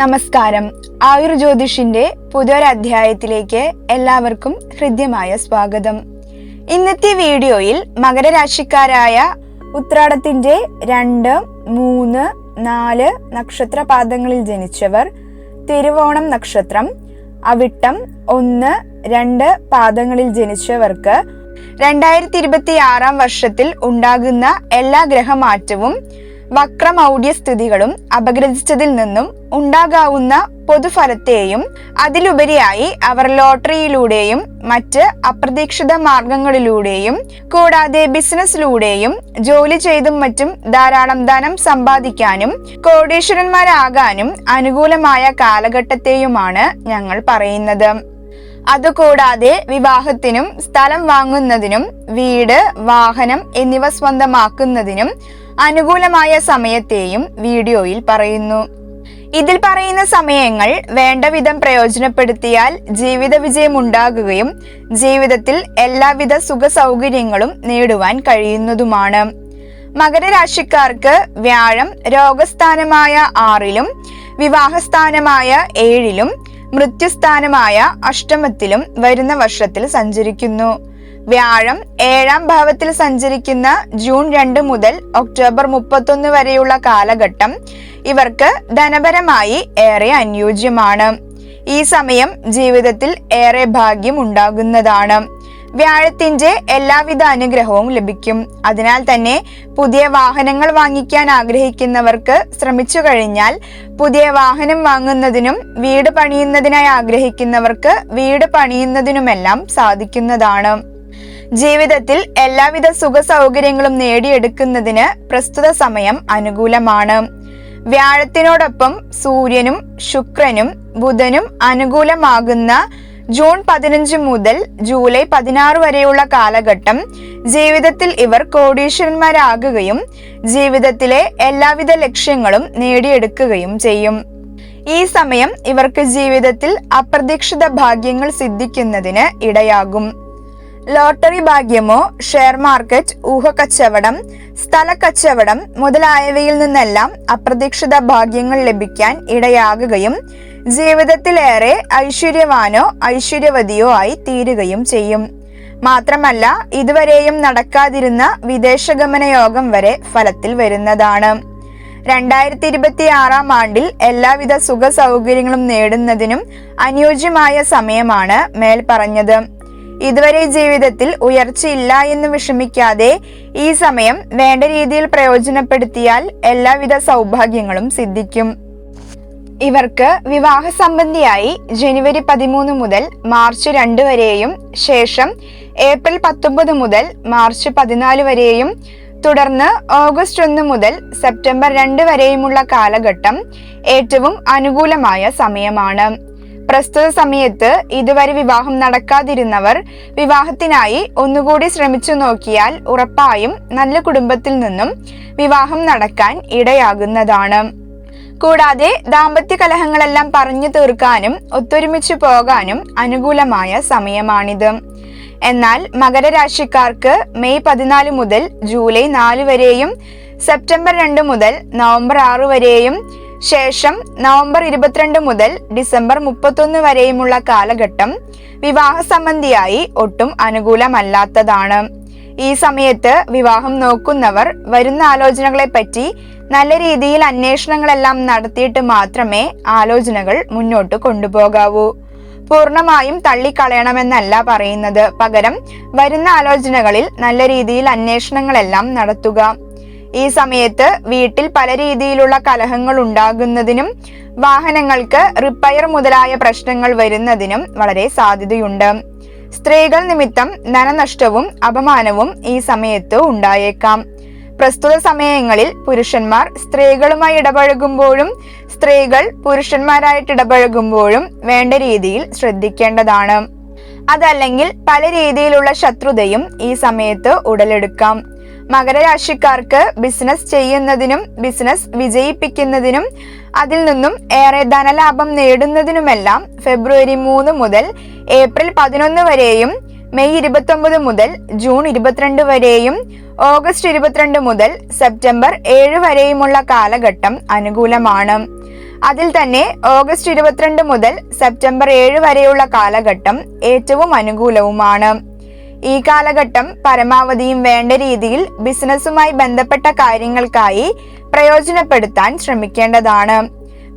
നമസ്കാരം. ആയുർ ജ്യോതിഷിന്റെ പുതിയൊരധ്യായത്തിലേക്ക് എല്ലാവർക്കും ഹൃദ്യമായ സ്വാഗതം. ഇന്നത്തെ വീഡിയോയിൽ മകരരാശിക്കാരായ ഉത്രാടത്തിന്റെ രണ്ട് മൂന്ന് നാല് നക്ഷത്ര പാദങ്ങളിൽ ജനിച്ചവർ തിരുവോണം നക്ഷത്രം അവിട്ടം ഒന്ന് രണ്ട് പാദങ്ങളിൽ ജനിച്ചവർക്ക് രണ്ടായിരത്തി ഇരുപത്തി ആറാം വർഷത്തിൽ ഉണ്ടാകുന്ന എല്ലാ ഗ്രഹമാറ്റവും വക്രമൗഢ്യ സ്ഥിതികളും അപഗ്രഥിച്ചതിൽ നിന്നും ഉണ്ടാകാവുന്ന പൊതുഫലത്തെയും അതിലുപരിയായി അവർ ലോട്ടറിയിലൂടെയും മറ്റ് അപ്രതീക്ഷിത മാർഗങ്ങളിലൂടെയും കൂടാതെ ബിസിനസ്സിലൂടെയും ജോലി ചെയ്തും മറ്റും ധാരാളം ധനം സമ്പാദിക്കാനും കോടീശ്വരന്മാരാകാനും അനുകൂലമായ കാലഘട്ടത്തെയുമാണ് ഞങ്ങൾ പറയുന്നത്. അതുകൂടാതെ വിവാഹത്തിനും സ്ഥലം വാങ്ങുന്നതിനും വീട് വാഹനം എന്നിവ സ്വന്തമാക്കുന്നതിനും അനുകൂലമായ സമയത്തെയും വീഡിയോയിൽ പറയുന്നു. ഇതിൽ പറയുന്ന സമയങ്ങൾ വേണ്ട വിധം പ്രയോജനപ്പെടുത്തിയാൽ ജീവിത വിജയം ഉണ്ടാകുകയും ജീവിതത്തിൽ എല്ലാവിധ സുഖ സൗകര്യങ്ങളും നേടുവാൻ കഴിയുന്നതുമാണ്. മകരരാശിക്കാർക്ക് വ്യാഴം രോഗസ്ഥാനമായ ആറിലും വിവാഹസ്ഥാനമായ ഏഴിലും മൃത്യുസ്ഥാനമായ അഷ്ടമത്തിലും വരുന്ന വർഷത്തിൽ സഞ്ചരിക്കുന്നു. വ്യാഴം ഏഴാം ഭാവത്തിൽ സഞ്ചരിക്കുന്ന ജൂൺ രണ്ട് മുതൽ ഒക്ടോബർ മുപ്പത്തൊന്ന് വരെയുള്ള കാലഘട്ടം ഇവർക്ക് ധനപരമായി ഏറെ അനുയോജ്യമാണ്. ഈ സമയം ജീവിതത്തിൽ ഏറെ ഭാഗ്യം ഉണ്ടാകുന്നതാണ്. വ്യാഴത്തിന്റെ എല്ലാവിധ അനുഗ്രഹവും ലഭിക്കും. അതിനാൽ തന്നെ പുതിയ വാഹനങ്ങൾ വാങ്ങിക്കാൻ ആഗ്രഹിക്കുന്നവർക്ക് ശ്രമിച്ചു കഴിഞ്ഞാൽ പുതിയ വാഹനം വാങ്ങുന്നതിനും വീട് പണിയുന്നതിനായി ആഗ്രഹിക്കുന്നവർക്ക് വീട് പണിയുന്നതിനുമെല്ലാം സാധിക്കുന്നതാണ്. ജീവിതത്തിൽ എല്ലാവിധ സുഖ സൗകര്യങ്ങളും നേടിയെടുക്കുന്നതിന് പ്രസ്തുത സമയം അനുകൂലമാണ്. വ്യാഴത്തിനോടൊപ്പം സൂര്യനും ശുക്രനും ബുധനും അനുകൂലമാകുന്ന ജൂൺ പതിനഞ്ച് മുതൽ ജൂലൈ പതിനാറ് വരെയുള്ള കാലഘട്ടം ജീവിതത്തിൽ ഇവർ കോടീശ്വരന്മാരാകുകയും ജീവിതത്തിലെ എല്ലാവിധ ലക്ഷ്യങ്ങളും നേടിയെടുക്കുകയും ചെയ്യും. ഈ സമയം ഇവർക്ക് ജീവിതത്തിൽ അപ്രതീക്ഷിത ഭാഗ്യങ്ങൾ സിദ്ധിക്കുന്നതിന് ഇടയാകും. ലോട്ടറി ഭാഗ്യമോ ഷെയർ മാർക്കറ്റ് ഊഹക്കച്ചവടം സ്ഥലക്കച്ചവടം മുതലായവയിൽ നിന്നെല്ലാം അപ്രതീക്ഷിത ഭാഗ്യങ്ങൾ ലഭിക്കാൻ ഇടയാകുകയും ജീവിതത്തിലേറെ ഐശ്വര്യവാനോ ഐശ്വര്യവതിയോ ആയി തീരുകയും ചെയ്യും. മാത്രമല്ല ഇതുവരെയും നടക്കാതിരുന്ന വിദേശഗമന യോഗം വരെ ഫലത്തിൽ വരുന്നതാണ്. രണ്ടായിരത്തി ഇരുപത്തി ആറാം ആണ്ടിൽ എല്ലാവിധ സുഖ സൗകര്യങ്ങളും നേടുന്നതിനും അനുയോജ്യമായ സമയമാണ് മേൽ പറഞ്ഞത് ഇതുവരെ ജീവിതത്തിൽ ഉയർച്ചയില്ല എന്ന് വിഷമിക്കാതെ ഈ സമയം വേണ്ട രീതിയിൽ പ്രയോജനപ്പെടുത്തിയാൽ എല്ലാവിധ സൗഭാഗ്യങ്ങളും സിദ്ധിക്കും. ഇവർക്ക് വിവാഹ സംബന്ധിയായി ജനുവരി പതിമൂന്ന് മുതൽ മാർച്ച് രണ്ട് വരെയും ശേഷം ഏപ്രിൽ പത്തൊമ്പത് മുതൽ മാർച്ച് പതിനാല് വരെയും തുടർന്ന് ഓഗസ്റ്റ് ഒന്ന് മുതൽ സെപ്റ്റംബർ രണ്ട് വരെയുമുള്ള കാലഘട്ടം ഏറ്റവും അനുകൂലമായ സമയമാണ്. പ്രസ്തുത സമയത്ത് ഇതുവരെ വിവാഹം നടക്കാതിരുന്നവർ വിവാഹത്തിനായി ഒന്നുകൂടി ശ്രമിച്ചു നോക്കിയാൽ ഉറപ്പായും നല്ല കുടുംബത്തിൽ നിന്നും വിവാഹം നടക്കാൻ ഇടയാകുന്നതാണ്. കൂടാതെ ദാമ്പത്യ കലഹങ്ങളെല്ലാം പറഞ്ഞു തീർക്കാനും ഒത്തൊരുമിച്ച് പോകാനും അനുകൂലമായ സമയമാണിത്. എന്നാൽ മകരരാശിക്കാർക്ക് മെയ് പതിനാല് മുതൽ ജൂലൈ നാല് വരെയും സെപ്റ്റംബർ രണ്ട് മുതൽ നവംബർ ആറ് വരെയും ശേഷം നവംബർ ഇരുപത്തിരണ്ട് മുതൽ ഡിസംബർ മുപ്പത്തൊന്ന് വരെയുമുള്ള കാലഘട്ടം വിവാഹ സംബന്ധിയായി ഒട്ടും അനുകൂലമല്ലാത്തതാണ്. ഈ സമയത്ത് വിവാഹം നോക്കുന്നവർ വരുന്ന ആലോചനകളെ പറ്റി നല്ല രീതിയിൽ അന്വേഷണങ്ങളെല്ലാം നടത്തിയിട്ട് മാത്രമേ ആലോചനകൾ മുന്നോട്ട് കൊണ്ടുപോകാവൂ. പൂർണമായും തള്ളിക്കളയണമെന്നല്ല പറയുന്നത്. പകരം വരുന്ന ആലോചനകളിൽ നല്ല രീതിയിൽ അന്വേഷണങ്ങളെല്ലാം നടത്തുക. ഈ സമയത്ത് വീട്ടിൽ പല രീതിയിലുള്ള കലഹങ്ങൾ ഉണ്ടാകുന്നതിനും വാഹനങ്ങൾക്ക് റിപ്പയർ മുതലായ പ്രശ്നങ്ങൾ വരുന്നതിനും വളരെ സാധ്യതയുണ്ട്. സ്ത്രീകൾ നിമിത്തം ധനനഷ്ടവും അപമാനവും ഈ സമയത്ത് ഉണ്ടായേക്കാം. പ്രസ്തുത സമയങ്ങളിൽ പുരുഷന്മാർ സ്ത്രീകളുമായി ഇടപഴകുമ്പോഴും സ്ത്രീകൾ പുരുഷന്മാരായിട്ട് ഇടപഴകുമ്പോഴും വേണ്ട രീതിയിൽ ശ്രദ്ധിക്കേണ്ടതാണ്. അതല്ലെങ്കിൽ പല രീതിയിലുള്ള ശത്രുതയും ഈ സമയത്ത് ഉടലെടുക്കാം. മകരരാശിക്കാർക്ക് ബിസിനസ് ചെയ്യുന്നതിനും ബിസിനസ് വിജയിപ്പിക്കുന്നതിനും അതിൽ നിന്നും ഏറെ ധനലാഭം നേടുന്നതിനുമെല്ലാം ഫെബ്രുവരി മൂന്ന് മുതൽ ഏപ്രിൽ പതിനൊന്ന് വരെയും മെയ് ഇരുപത്തൊമ്പത് മുതൽ ജൂൺ ഇരുപത്തിരണ്ട് വരെയും ഓഗസ്റ്റ് ഇരുപത്തിരണ്ട് മുതൽ സെപ്റ്റംബർ ഏഴ് വരെയുമുള്ള കാലഘട്ടം അനുകൂലമാണ്. അതിൽ തന്നെ ഓഗസ്റ്റ് ഇരുപത്തിരണ്ട് മുതൽ സെപ്റ്റംബർ ഏഴ് വരെയുള്ള കാലഘട്ടം ഏറ്റവും അനുകൂലവുമാണ്. ഈ കാലഘട്ടം പരമാവധിയും വേണ്ട രീതിയിൽ ബിസിനസ്സുമായി ബന്ധപ്പെട്ട കാര്യങ്ങൾക്കായി പ്രയോജനപ്പെടുത്താൻ ശ്രമിക്കേണ്ടതാണ്.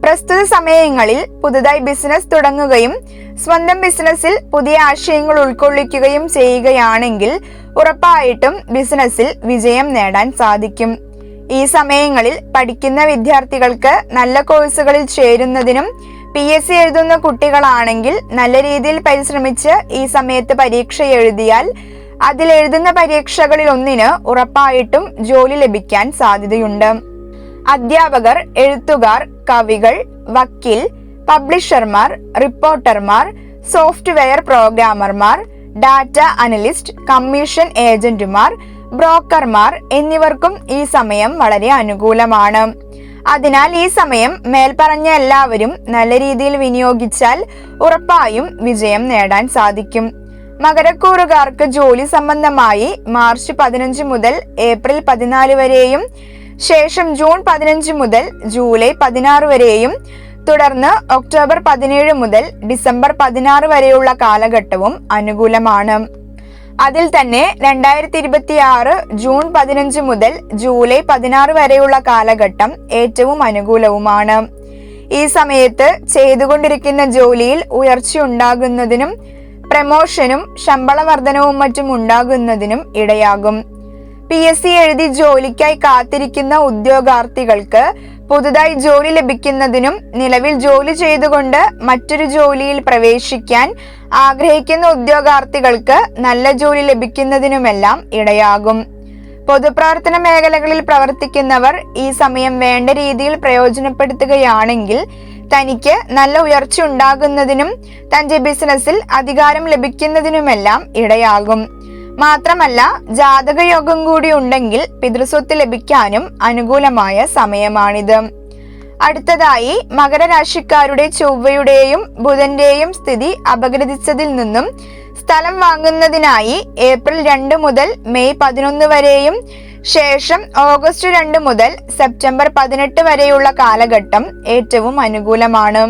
പ്രസ്തുത സമയങ്ങളിൽ പുതുതായി ബിസിനസ് തുടങ്ങുകയും സ്വന്തം ബിസിനസ്സിൽ പുതിയ ആശയങ്ങൾ ഉൾക്കൊള്ളിക്കുകയും ചെയ്യുകയാണെങ്കിൽ ഉറപ്പായിട്ടും ബിസിനസ്സിൽ വിജയം നേടാൻ സാധിക്കും. ഈ സമയങ്ങളിൽ പഠിക്കുന്ന വിദ്യാർത്ഥികൾക്ക് നല്ല കോഴ്സുകളിൽ ചേരുന്നതിനും പി എസ് സി എഴുതുന്ന കുട്ടികളാണെങ്കിൽ നല്ല രീതിയിൽ പരിശ്രമിച്ച് ഈ സമയത്ത് പരീക്ഷ എഴുതിയാൽ അതിൽ എഴുതുന്ന പരീക്ഷകളിൽ ഒന്നിന് ഉറപ്പായിട്ടും ജോലി ലഭിക്കാൻ സാധ്യതയുണ്ട്. അധ്യാപകർ എഴുത്തുകാർ കവികൾ വക്കീൽ പബ്ലിഷർമാർ റിപ്പോർട്ടർമാർ സോഫ്റ്റ്വെയർ പ്രോഗ്രാമർമാർ ഡാറ്റ അനലിസ്റ്റ് കമ്മീഷൻ ഏജന്റുമാർ ബ്രോക്കർമാർ എന്നിവർക്കും ഈ സമയം വളരെ അനുകൂലമാണ്. അതിനാൽ ഈ സമയം മേൽപ്പറഞ്ഞ എല്ലാവരും നല്ല രീതിയിൽ വിനിയോഗിച്ചാൽ ഉറപ്പായും വിജയം നേടാൻ സാധിക്കും. മകരക്കൂറുകാർക്ക് ജോലി സംബന്ധമായി മാർച്ച് പതിനഞ്ച് മുതൽ ഏപ്രിൽ പതിനാല് വരെയും ശേഷം ജൂൺ പതിനഞ്ച് മുതൽ ജൂലൈ പതിനാറ് വരെയും തുടർന്ന് ഒക്ടോബർ പതിനേഴ് മുതൽ ഡിസംബർ പതിനാറ് വരെയുള്ള കാലഘട്ടവും അനുകൂലമാണ്. അതിൽ തന്നെ രണ്ടായിരത്തി ഇരുപത്തി ആറ് ജൂൺ പതിനഞ്ച് മുതൽ ജൂലൈ പതിനാറ് വരെയുള്ള കാലഘട്ടം ഏറ്റവും അനുകൂലവുമാണ്. ഈ സമയത്ത് ചെയ്തുകൊണ്ടിരിക്കുന്ന ജോലിയിൽ ഉയർച്ചയുണ്ടാകുന്നതിനും പ്രമോഷനും ശമ്പള വർധനവും മറ്റും ഉണ്ടാകുന്നതിനും ഇടയാകും. പി എസ് സി എഴുതി ജോലിക്കായി കാത്തിരിക്കുന്ന ഉദ്യോഗാർത്ഥികൾക്ക് പുതുതായി ജോലി ലഭിക്കുന്നതിനും നിലവിൽ ജോലി ചെയ്തുകൊണ്ട് മറ്റൊരു ജോലിയിൽ പ്രവേശിക്കാൻ ആഗ്രഹിക്കുന്ന ഉദ്യോഗാർത്ഥികൾക്ക് നല്ല ജോലി ലഭിക്കുന്നതിനുമെല്ലാം ഇടയാകും. പൊതുപ്രവർത്തന മേഖലകളിൽ പ്രവർത്തിക്കുന്നവർ ഈ സമയം വേണ്ട രീതിയിൽ പ്രയോജനപ്പെടുത്തുകയാണെങ്കിൽ തനിക്ക് നല്ല ഉയർച്ച ഉണ്ടാകുന്നതിനും തന്റെ ബിസിനസ്സിൽ അധികാരം ലഭിക്കുന്നതിനുമെല്ലാം ഇടയാകും. മാത്രമല്ല ജാതകയോഗം കൂടി ഉണ്ടെങ്കിൽ പിതൃസ്വത്ത് ലഭിക്കാനും അനുകൂലമായ സമയമാണിത്. അടുത്തതായി മകരരാശിക്കാരുടെ ചൊവ്വയുടെയും ബുധന്റെയും സ്ഥിതി അപഗ്രഥിച്ചതിൽ നിന്നും സ്ഥലം വാങ്ങുന്നതിനായി ഏപ്രിൽ രണ്ട് മുതൽ മെയ് പതിനൊന്ന് വരെയും ശേഷം ഓഗസ്റ്റ് രണ്ട് മുതൽ സെപ്റ്റംബർ പതിനെട്ട് വരെയുള്ള കാലഘട്ടം ഏറ്റവും അനുകൂലമാണ്.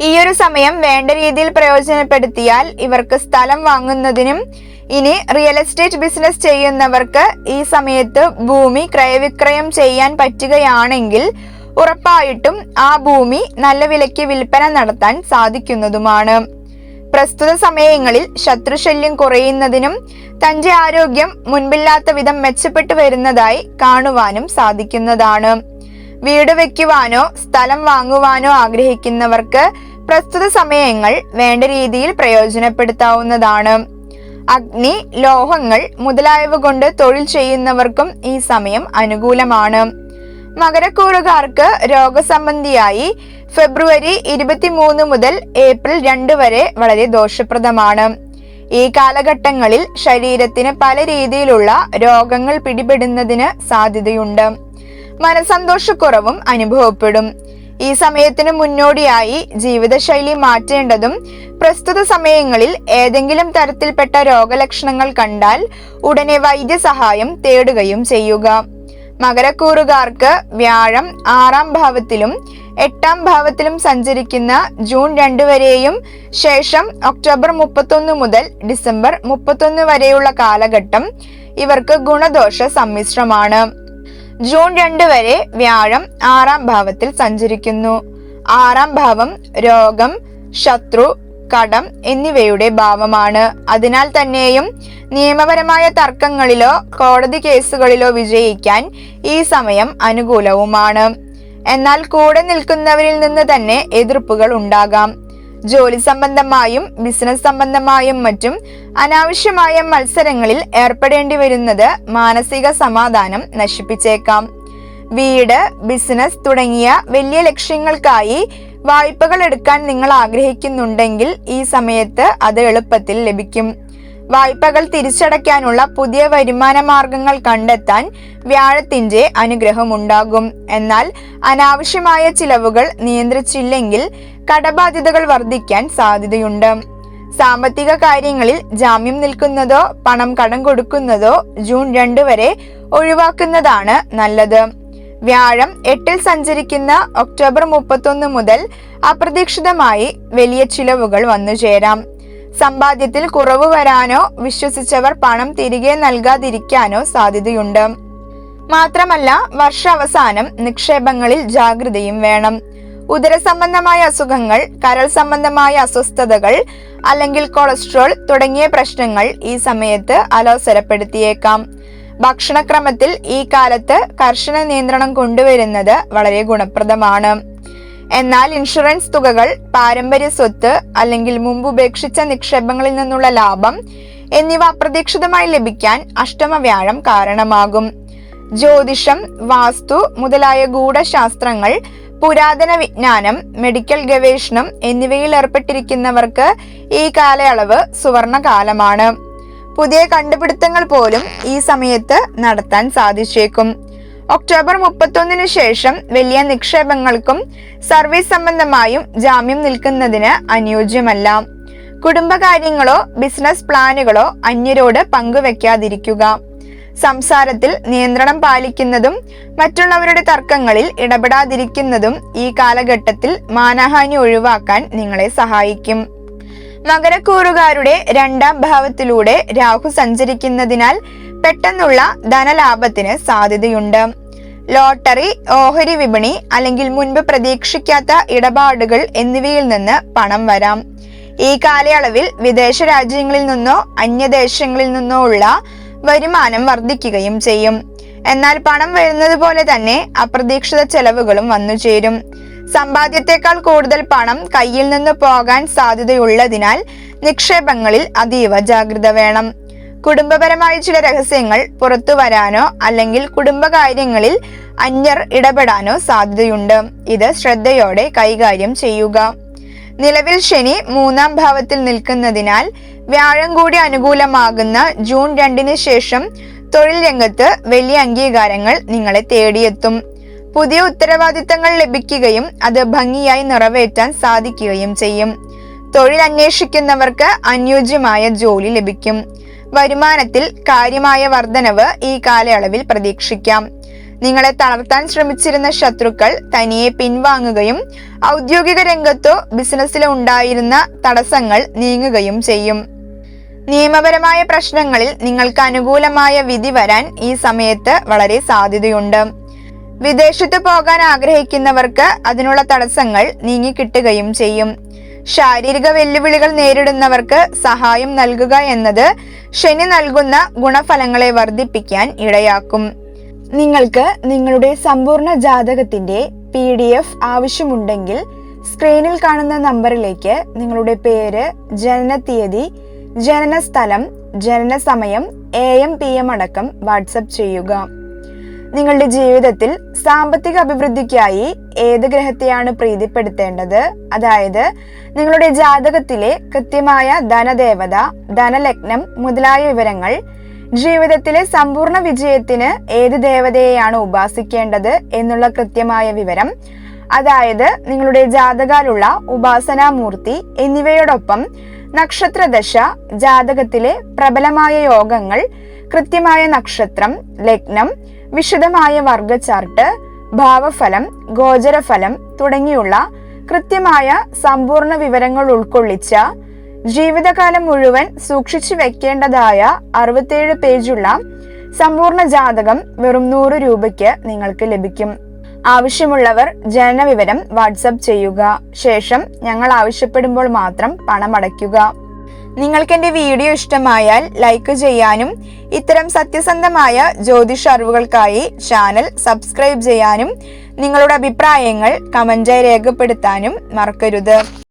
ഈയൊരു സമയം വേണ്ട രീതിയിൽ പ്രയോജനപ്പെടുത്തിയാൽ ഇവർക്ക് സ്ഥലം വാങ്ങുന്നതിനും ഇനി റിയൽ എസ്റ്റേറ്റ് ബിസിനസ് ചെയ്യുന്നവർക്ക് ഈ സമയത്ത് ഭൂമി ക്രയവിക്രയം ചെയ്യാൻ പറ്റുകയാണെങ്കിൽ ഉറപ്പായിട്ടും ആ ഭൂമി നല്ല വിലയ്ക്ക് വിൽപ്പന നടത്താൻ സാധിക്കുന്നതുമാണ്. പ്രസ്തുത സമയങ്ങളിൽ ശത്രുശല്യം കുറയുന്നതിനും തന്റെ ആരോഗ്യം മുൻപില്ലാത്ത വിധം മെച്ചപ്പെട്ടു വരുന്നതായി കാണുവാനും സാധിക്കുന്നതാണ്. വീട് വെക്കുവാനോ സ്ഥലം വാങ്ങുവാനോ ആഗ്രഹിക്കുന്നവർക്ക് പ്രസ്തുത സമയങ്ങൾ വേണ്ട രീതിയിൽ പ്രയോജനപ്പെടുത്താവുന്നതാണ്. അഗ്നി ലോഹങ്ങൾ മുതലായവ കൊണ്ട് തൊഴിൽ ചെയ്യുന്നവർക്കും ഈ സമയം അനുകൂലമാണ്. മകരക്കൂറുകാർക്ക് രോഗസംബന്ധിയായി ഫെബ്രുവരി ഇരുപത്തിമൂന്ന് മുതൽ ഏപ്രിൽ രണ്ട് വരെ വളരെ ദോഷപ്രദമാണ്. ഈ കാലഘട്ടങ്ങളിൽ ശരീരത്തിന് പല രീതിയിലുള്ള രോഗങ്ങൾ പിടിപെടുന്നതിന് സാധ്യതയുണ്ട്. മനസന്തോഷക്കുറവും അനുഭവപ്പെടും. ഈ സമയത്തിന് മുന്നോടിയായി ജീവിതശൈലി മാറ്റേണ്ടതും പ്രസ്തുത സമയങ്ങളിൽ ഏതെങ്കിലും തരത്തിൽപ്പെട്ട രോഗലക്ഷണങ്ങൾ കണ്ടാൽ ഉടനെ വൈദ്യസഹായം തേടുകയും ചെയ്യുക. മകരക്കൂറുകാർക്ക് വ്യാഴം ആറാം ഭാവത്തിലും എട്ടാം ഭാവത്തിലും സഞ്ചരിക്കുന്ന ജൂൺ രണ്ട് വരെയും ശേഷം ഒക്ടോബർ മുപ്പത്തൊന്ന് മുതൽ ഡിസംബർ മുപ്പത്തൊന്ന് വരെയുള്ള കാലഘട്ടം ഇവർക്ക് ഗുണദോഷ സമ്മിശ്രമാണ്. ജൂൺ രണ്ട് വരെ വ്യാഴം ആറാം ഭാവത്തിൽ സഞ്ചരിക്കുന്നു. ആറാം ഭാവം രോഗം ശത്രു കടം എന്നിവയുടെ ഭാവമാണ്. അതിനാൽ തന്നെയും നിയമപരമായ തർക്കങ്ങളിലോ കോടതി കേസുകളിലോ വിജയിക്കാൻ ഈ സമയം അനുകൂലവുമാണ്. എന്നാൽ കൂടെ നിൽക്കുന്നവരിൽ നിന്ന് തന്നെ എതിർപ്പുകൾ ഉണ്ടാകാം. ജോലി സംബന്ധമായും ബിസിനസ് സംബന്ധമായും മറ്റും അനാവശ്യമായ മത്സരങ്ങളിൽ ഏർപ്പെടേണ്ടി വരുന്നത് മാനസിക സമാധാനം നശിപ്പിച്ചേക്കാം. വീട് ബിസിനസ് തുടങ്ങിയ വലിയ ലക്ഷ്യങ്ങൾക്കായി വായ്പകൾ എടുക്കാൻ നിങ്ങൾ ആഗ്രഹിക്കുന്നുണ്ടെങ്കിൽ ഈ സമയത്ത് അത് എളുപ്പത്തിൽ ലഭിക്കും. വായ്പകൾ തിരിച്ചടയ്ക്കാനുള്ള പുതിയ വരുമാന മാർഗങ്ങൾ കണ്ടെത്താൻ വ്യാഴത്തിന്റെ അനുഗ്രഹമുണ്ടാകും. എന്നാൽ അനാവശ്യമായ ചിലവുകൾ നിയന്ത്രിച്ചില്ലെങ്കിൽ കടബാധ്യതകൾ വർദ്ധിക്കാൻ സാധ്യതയുണ്ട്. സാമ്പത്തിക കാര്യങ്ങളിൽ ജാമ്യം നിൽക്കുന്നതോ പണം കടം കൊടുക്കുന്നതോ ജൂൺ രണ്ട് വരെ ഒഴിവാക്കുന്നതാണ് നല്ലത്. വ്യാഴം എട്ടിൽ സഞ്ചരിക്കുന്ന ഒക്ടോബർ മുപ്പത്തൊന്ന് മുതൽ അപ്രതീക്ഷിതമായി വലിയ ചിലവുകൾ വന്നു ചേരാം സമ്പാദ്യത്തിൽ കുറവ് വരാനോ വിശ്വസിച്ചവർ പണം തിരികെ നൽകാതിരിക്കാനോ സാധ്യതയുണ്ട്. മാത്രമല്ല വർഷാവസാനം നിക്ഷേപങ്ങളിൽ ജാഗ്രതയും വേണം. ഉദരസംബന്ധമായ അസുഖങ്ങൾ കരൾ സംബന്ധമായ അസ്വസ്ഥതകൾ അല്ലെങ്കിൽ കൊളസ്ട്രോൾ തുടങ്ങിയ പ്രശ്നങ്ങൾ ഈ സമയത്ത് അലോസരപ്പെടുത്തിയേക്കാം. ഭക്ഷണക്രമത്തിൽ ഈ കാലത്ത് കർശന നിയന്ത്രണം കൊണ്ടുവരുന്നത് വളരെ ഗുണപ്രദമാണ്. എന്നാൽ ഇൻഷുറൻസ് തുകകൾ പാരമ്പര്യ സ്വത്ത് അല്ലെങ്കിൽ മുമ്പ് ഉപേക്ഷിച്ച നിക്ഷേപങ്ങളിൽ നിന്നുള്ള ലാഭം എന്നിവ അപ്രതീക്ഷിതമായി ലഭിക്കാൻ അഷ്ടമ വ്യാഴം കാരണമാകും. ജ്യോതിഷം വാസ്തു മുതലായ ഗൂഢശാസ്ത്രങ്ങൾ പുരാതന വിജ്ഞാനം മെഡിക്കൽ ഗവേഷണം എന്നിവയിൽ ഏർപ്പെട്ടിരിക്കുന്നവർക്ക് ഈ കാലയളവ് സുവർണ കാലമാണ് പുതിയ കണ്ടുപിടുത്തങ്ങൾ പോലും ഈ സമയത്ത് നടത്താൻ സാധിച്ചേക്കും. ഒക്ടോബർ മുപ്പത്തൊന്നിനു ശേഷം വലിയ നിക്ഷേപങ്ങൾക്കും സർവീസ് സംബന്ധമായും ജാമ്യം നിൽക്കുന്നതിന് അനുയോജ്യമല്ല. കുടുംബകാര്യങ്ങളോ ബിസിനസ് പ്ലാനുകളോ അന്യരോട് പങ്കുവെക്കാതിരിക്കുക. സംസാരത്തിൽ നിയന്ത്രണം പാലിക്കുന്നതും മറ്റുള്ളവരുടെ തർക്കങ്ങളിൽ ഇടപെടാതിരിക്കുന്നതും ഈ കാലഘട്ടത്തിൽ മാനഹാനി ഒഴിവാക്കാൻ നിങ്ങളെ സഹായിക്കും. മകരക്കൂറുകാരുടെ രണ്ടാം ഭാവത്തിലൂടെ രാഹു സഞ്ചരിക്കുന്നതിനാൽ പെട്ടെന്നുള്ള ധനലാഭത്തിന് സാധ്യതയുണ്ട്. ലോട്ടറി ഓഹരി വിപണി അല്ലെങ്കിൽ മുൻപ് പ്രതീക്ഷിക്കാത്ത ഇടപാടുകൾ എന്നിവയിൽ നിന്ന് പണം വരാം. ഈ കാലയളവിൽ വിദേശ രാജ്യങ്ങളിൽ നിന്നോ അന്യദേശങ്ങളിൽ നിന്നോ ഉള്ള വരുമാനം വർദ്ധിക്കുകയും ചെയ്യും. എന്നാൽ പണം വരുന്നത് പോലെ തന്നെ അപ്രതീക്ഷിത ചെലവുകളും വന്നു ചേരും. സമ്പാദ്യത്തെക്കാൾ കൂടുതൽ പണം കയ്യിൽ നിന്ന് പോകാൻ സാധ്യതയുള്ളതിനാൽ നിക്ഷേപങ്ങളിൽ അതീവ ജാഗ്രത വേണം. കുടുംബപരമായ ചില രഹസ്യങ്ങൾ പുറത്തു വരാനോ അല്ലെങ്കിൽ കുടുംബകാര്യങ്ങളിൽ അന്യർ ഇടപെടാനോ സാധ്യതയുണ്ട്. ഇത് ശ്രദ്ധയോടെ കൈകാര്യം ചെയ്യുക. നിലവിൽ ശനി മൂന്നാം ഭാവത്തിൽ നിൽക്കുന്നതിനാൽ വ്യാഴം കൂടി അനുകൂലമാകുന്ന ജൂൺ രണ്ടിന് ശേഷം തൊഴിൽ രംഗത്ത് വലിയ അംഗീകാരങ്ങൾ നിങ്ങളെ തേടിയെത്തും. പുതിയ ഉത്തരവാദിത്തങ്ങൾ ലഭിക്കുകയും അത് ഭംഗിയായി നിറവേറ്റാൻ സാധിക്കുകയും ചെയ്യും. തൊഴിൽ അന്വേഷിക്കുന്നവർക്ക് അനുയോജ്യമായ ജോലി ലഭിക്കും. വരുമാനത്തിൽ കാര്യമായ വർധനവ് ഈ കാലയളവിൽ പ്രതീക്ഷിക്കാം. നിങ്ങളെ തളർത്താൻ ശ്രമിച്ചിരുന്ന ശത്രുക്കൾ തനിയെ പിൻവാങ്ങുകയും ഔദ്യോഗിക രംഗത്തോ ബിസിനസ്സിലോ ഉണ്ടായിരുന്ന തടസ്സങ്ങൾ നീങ്ങുകയും ചെയ്യും. നിയമപരമായ പ്രശ്നങ്ങളിൽ നിങ്ങൾക്ക് അനുകൂലമായ വിധി വരാൻ ഈ സമയത്ത് വളരെ സാധ്യതയുണ്ട്. വിദേശത്ത് പോകാൻ ആഗ്രഹിക്കുന്നവർക്ക് അതിനുള്ള തടസ്സങ്ങൾ നീങ്ങിക്കിട്ടുകയും ചെയ്യും. ശാരീരിക വെല്ലുവിളികൾ നേരിടുന്നവർക്ക് സഹായം നൽകുക എന്നത് ശനി നൽകുന്ന ഗുണഫലങ്ങളെ വർദ്ധിപ്പിക്കാൻ ഇടയാക്കും. നിങ്ങൾക്ക് നിങ്ങളുടെ സമ്പൂർണ ജാതകത്തിന്റെ പി ഡി എഫ് ആവശ്യമുണ്ടെങ്കിൽ സ്ക്രീനിൽ കാണുന്ന നമ്പറിലേക്ക് നിങ്ങളുടെ പേര് ജനനത്തീയതി ജനന സമയം എ എം പി എം അടക്കം വാട്സപ്പ് ചെയ്യുക. നിങ്ങളുടെ ജീവിതത്തിൽ സാമ്പത്തിക അഭിവൃദ്ധിക്കായി ഏത് ഗ്രഹത്തെയാണ് പ്രീതിപ്പെടുത്തേണ്ടത്? അതായത് നിങ്ങളുടെ ജാതകത്തിലെ കൃത്യമായ ധനദേവത ധനലഗ്നം മുതലായ വിവരങ്ങൾ ജീവിതത്തിലെ സമ്പൂർണ വിജയത്തിന് ഏത് ദേവതയെയാണ് ഉപാസിക്കേണ്ടത് എന്നുള്ള കൃത്യമായ വിവരം അതായത് നിങ്ങളുടെ ജാതകാലുള്ള ഉപാസനാമൂർത്തി എന്നിവയോടൊപ്പം നക്ഷത്രദശ ജാതകത്തിലെ പ്രബലമായ യോഗങ്ങൾ കൃത്യമായ നക്ഷത്രം ലഗ്നം വിശദമായ വർഗചാർട്ട് ഭാവഫലം ഗോചരഫലം തുടങ്ങിയുള്ള കൃത്യമായ സമ്പൂർണ വിവരങ്ങൾ ഉൾക്കൊള്ളിച്ച ജീവിതകാലം മുഴുവൻ സൂക്ഷിച്ചു വെക്കേണ്ടതായ അറുപത്തേഴ് പേജുള്ള സമ്പൂർണ ജാതകം വെറും നൂറ് രൂപയ്ക്ക് നിങ്ങൾക്ക് ലഭിക്കും. ആവശ്യമുള്ളവർ ജനനവിവരം വാട്സപ്പ് ചെയ്യുക. ശേഷം ഞങ്ങൾ ആവശ്യപ്പെടുമ്പോൾ മാത്രം പണം അടയ്ക്കുക നിങ്ങൾക്ക് എന്റെ വീഡിയോ ഇഷ്ടമായാൽ ലൈക്ക് ചെയ്യാനും ഇത്തരം സത്യസന്ധമായ ജ്യോതിഷ അറിവുകൾക്കായി ചാനൽ സബ്സ്ക്രൈബ് ചെയ്യാനും നിങ്ങളുടെ അഭിപ്രായങ്ങൾ കമന്റായി രേഖപ്പെടുത്താനും മറക്കരുത്.